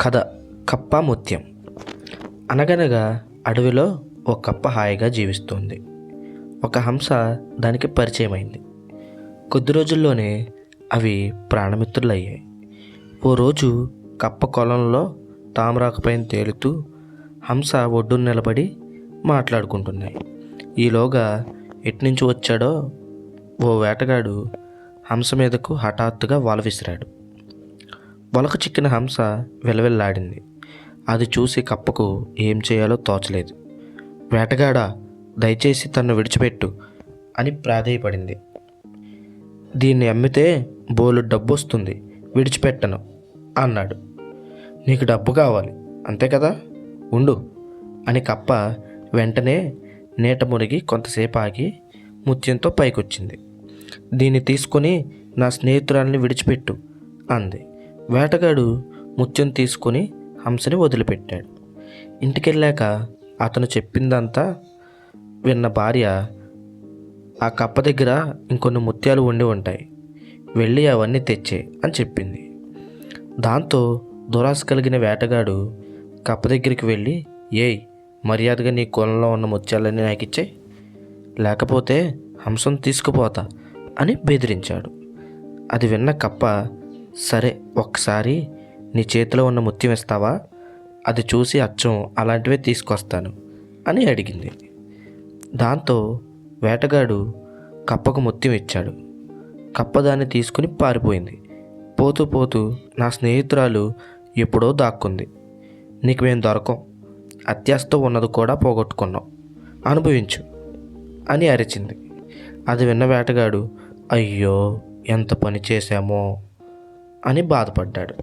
కథ కప్ప ముత్యం అనగనగా అడవిలో ఒక కప్ప హాయిగా జీవిస్తుంది. ఒక హంస దానికి పరిచయమైంది. కొద్ది రోజుల్లోనే అవి ప్రాణమిత్రులయ్యాయి. ఓ రోజు కప్ప కొలంలో తామరాకపైన తేలుతూ హంస ఒడ్డున నిలబడి మాట్లాడుకుంటున్నాయి. ఈలోగా ఎట్నుంచి వచ్చాడో ఓ వేటగాడు హంస మీదకు హఠాత్తుగా వల విసిరాడు. వలకు చిక్కిన హంస వెలవెల్లాడింది. అది చూసి కప్పకు ఏం చేయాలో తోచలేదు. వేటగాడ దయచేసి తన్ను విడిచిపెట్టు అని ప్రాధేయపడింది. దీన్ని అమ్మితే బోలు డబ్బు వస్తుంది విడిచిపెట్టను అన్నాడు. నీకు డబ్బు కావాలి అంతే కదా? ఉండు అని కప్ప వెంటనే నీట మునిగి కొంతసేపు ఆగి ముత్యంతో పైకొచ్చింది. దీన్ని తీసుకొని నా స్నేహితురాల్ని విడిచిపెట్టు అంది. వేటగాడు ముత్యం తీసుకొని హంసని వదిలిపెట్టాడు. ఇంటికెళ్ళాక అతను చెప్పిందంతా విన్న భార్య ఆ కప్ప దగ్గర ఇంకొన్ని ముత్యాలు ఉండి ఉంటాయి. వెళ్ళి అవన్నీ తెచ్చే అని చెప్పింది. దాంతో దురాశ కలిగిన వేటగాడు కప్ప దగ్గరికి వెళ్ళి ఏయ్ మర్యాదగా నీ కులంలో ఉన్న ముత్యాలన్నీ నాకు ఇచ్చే లేకపోతే హంసం తీసుకుపోతా అని బెదిరించాడు. అది విన్న కప్ప సరే ఒకసారి నీ చేతిలో ఉన్న ముత్యం ఇస్తావా అది చూసి అచ్చం అలాంటివే తీసుకొస్తాను అని అడిగింది. దాంతో వేటగాడు కప్పకు ముత్యం ఇచ్చాడు. కప్ప దాన్ని తీసుకుని పారిపోయింది. పోతూ పోతూ నా స్నేహితురాలు ఎప్పుడో దాక్కుంది. నీకు మేము దొరకం అత్యాస్తో ఉన్నది కూడా పోగొట్టుకున్నాం అనుభవించు అని అరిచింది. అది విన్న వేటగాడు అయ్యో ఎంత పని చేశామో అని బాధపడ్డాడు.